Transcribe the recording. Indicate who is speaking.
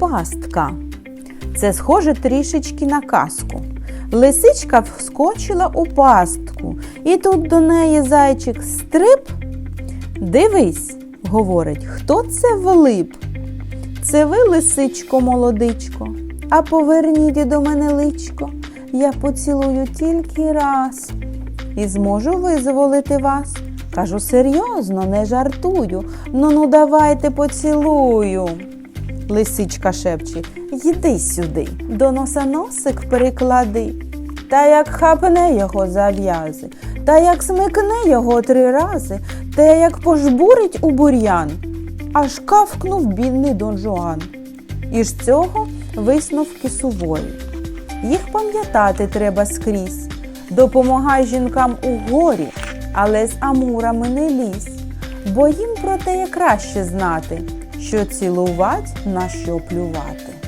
Speaker 1: пастка. Це схоже трішечки на казку. Лисичка вскочила у пастку, і тут до неї зайчик стрип. Дивись, говорить, хто це влип? Це ви, лисичко, молодичко, а поверніть до мене личко, я поцілую тільки раз і зможу визволити вас. Кажу серйозно, не жартую. Ну ну давайте поцілую. Лисичка шепче, йди сюди, до носа носик переклади. Та як хапне його зав'язи, та як смикне його три рази, та як пожбурить у бур'ян, аж кавкнув бідний Дон Жуан. І ж цього висновки суворі. Їх пам'ятати треба скрізь. Допомагай жінкам у горі, але з амурами не лізь, бо їм про те краще знати, що цілувать, на що плювати.